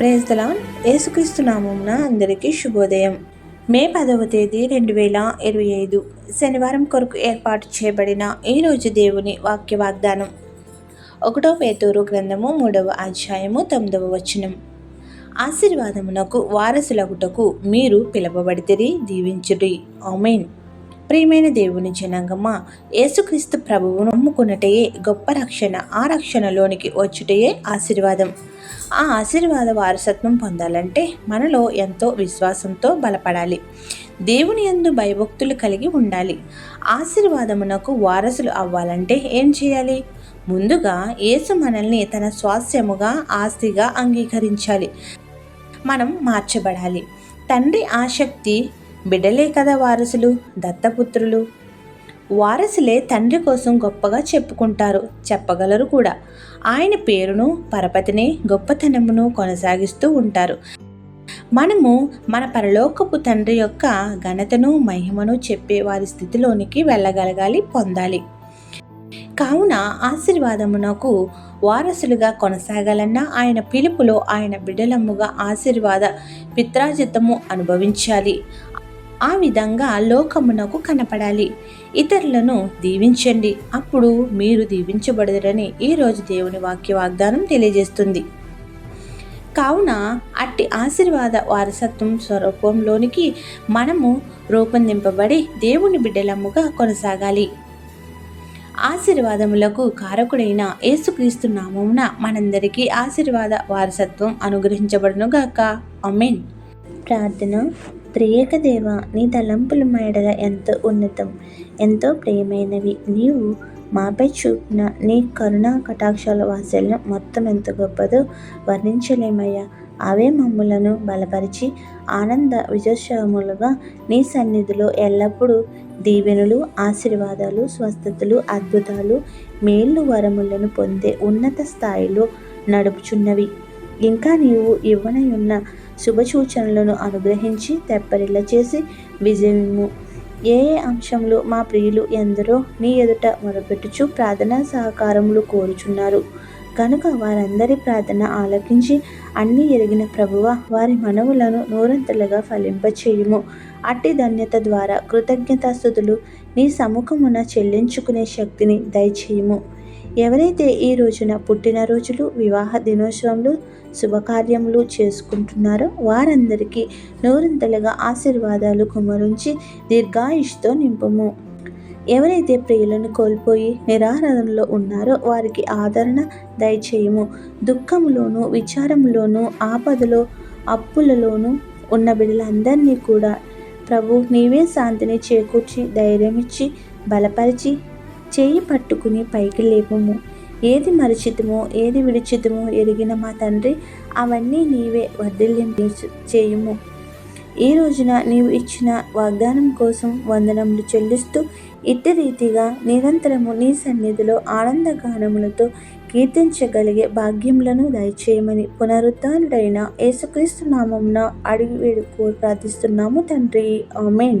ప్రేస్తలా యేసుక్రీస్తు నామమున అందరికీ శుభోదయం. మే పదవ తేదీ రెండు వేల ఇరవై ఐదు శనివారం కొరకు ఏర్పాటు చేయబడిన ఈరోజు దేవుని వాక్య వాగ్దానం ఒకటో పేతూరు గ్రంథము మూడవ అధ్యాయము తొమ్మిదవ వచనం. ఆశీర్వాదమునకు వారసులగుటకు మీరు పిలవబడితిరి దీవించుడి. ఆమెన్. ప్రియమైన దేవుని జనాంగమ్మ యేసుక్రీస్తు ప్రభువును పొందుకున్నటయే గొప్ప రక్షణ. ఆ రక్షణలోనికి వచ్చుటయే ఆశీర్వాదం. ఆ ఆశీర్వాద వారసత్వం పొందాలంటే మనలో ఎంతో విశ్వాసంతో బలపడాలి. దేవుని యందు భయభక్తులు కలిగి ఉండాలి. ఆశీర్వాదమునకు వారసులు అవ్వాలంటే ఏం చేయాలి? ముందుగా యేసు మనల్ని తన స్వాస్థ్యముగా ఆస్తిగా అంగీకరించాలి. మనం మార్చబడాలి. తండ్రి ఆసక్తి బిడ్డలే కదా వారసులు దత్తపుత్రులు వారసులే తండ్రి కోసం గొప్పగా చెప్పుకుంటారు చెప్పగలరు కూడా. ఆయన పేరును పరపతిని గొప్పతనమును కొనసాగిస్తూ ఉంటారు. మనము మన పరలోకపు తండ్రి యొక్క ఘనతను మహిమను చెప్పే వారి స్థితిలోనికి వెళ్ళగలగాలి పొందాలి. కావున ఆశీర్వాదమునకు వారసులుగా కొనసాగాలన్నా ఆయన పిలుపులో ఆయన బిడ్డలమ్ముగా ఆశీర్వాద పిత్రాజితము అనుభవించాలి. ఆ విధంగా లోకమునకు కనపడాలి. ఇతరులను దీవించండి. అప్పుడు మీరు దీవించబడదరని ఈరోజు దేవుని వాక్య వాగ్దానం తెలియజేస్తుంది. కావున అట్టి ఆశీర్వాద వారసత్వం స్వరూపంలోనికి మనము రూపొందింపబడి దేవుని బిడ్డలమ్ముగా కొనసాగాలి. ఆశీర్వాదములకు కారకుడైన యేసుక్రీస్తు నామమున మనందరికీ ఆశీర్వాద వారసత్వం అనుగ్రహించబడునుగాక. అమెన్ ప్రార్థన. త్రియేక దేవ నీ తలంపుల మేడల ఎంతో ఉన్నతం ఎంతో ప్రియమైనవి. నీవు మాపై చూపిన నీ కరుణా కటాక్షాల వాసల్యం మొత్తం ఎంత గొప్పదో వర్ణించలేమయ్యా. అవే మమ్ములను బలపరిచి ఆనంద విజయోత్సవములుగా నీ సన్నిధిలో ఎల్లప్పుడూ దీవెనులు ఆశీర్వాదాలు స్వస్థతలు అద్భుతాలు మేళ్ళు వరములను పొందే ఉన్నత స్థాయిలో నడుపుచున్నవి. ఇంకా నీవు ఇవ్వనై ఉన్న శుభసూచనలను అనుగ్రహించి తెప్పరిల్ల చేసి విజయము. ఏ ఏ అంశంలో మా ప్రియులు ఎందరో నీ ఎదుట మొరపెట్టుచు ప్రార్థనా సహకారములు కోరుచున్నారు. కనుక వారందరి ప్రార్థన ఆలకించి అన్నీ ఎరిగిన ప్రభువ వారి మనవులను నూరంతలుగా ఫలింపచేయుము. అట్టి ధన్యత ద్వారా కృతజ్ఞతాస్థుతులు నీ సముఖమున చెల్లించుకునే శక్తిని దయచేయుము. ఎవరైతే ఈ రోజున పుట్టినరోజులు వివాహ దినోత్సవంలో శుభకార్యములు చేసుకుంటున్నారో వారందరికీ నూరంతలుగా ఆశీర్వాదాలు కుమరించి దీర్ఘాయుష్తో నింపము. ఎవరైతే ప్రియులను కోల్పోయి నిరాహారంలో ఉన్నారో వారికి ఆదరణ దయచేయము. దుఃఖంలోనూ విచారంలోనూ ఆపదలో అప్పులలోనూ ఉన్న బిడ్డలందరినీ కూడా ప్రభు నీవే శాంతిని చేకూర్చి ధైర్యమిచ్చి బలపరిచి చేయి పట్టుకుని పైకి లేపము. ఏది మరిచితమో ఏది విడిచితమో ఎరిగిన మా తండ్రి అవన్నీ నీవే వర్ధిల్లింపు చేయుము. ఈ రోజున నీవు ఇచ్చిన వాగ్దానం కోసం వందనములు చెల్లిస్తూ ఇట్టి రీతిగా నిరంతరము నీ సన్నిధిలో ఆనందగానములతో కీర్తించగలిగే భాగ్యములను దయచేయమని పునరుద్ధానుడైన యేసుక్రీస్తు నామంన అడిగి వేడుకో ప్రార్థిస్తున్నాము తండ్రి. ఆమెన్.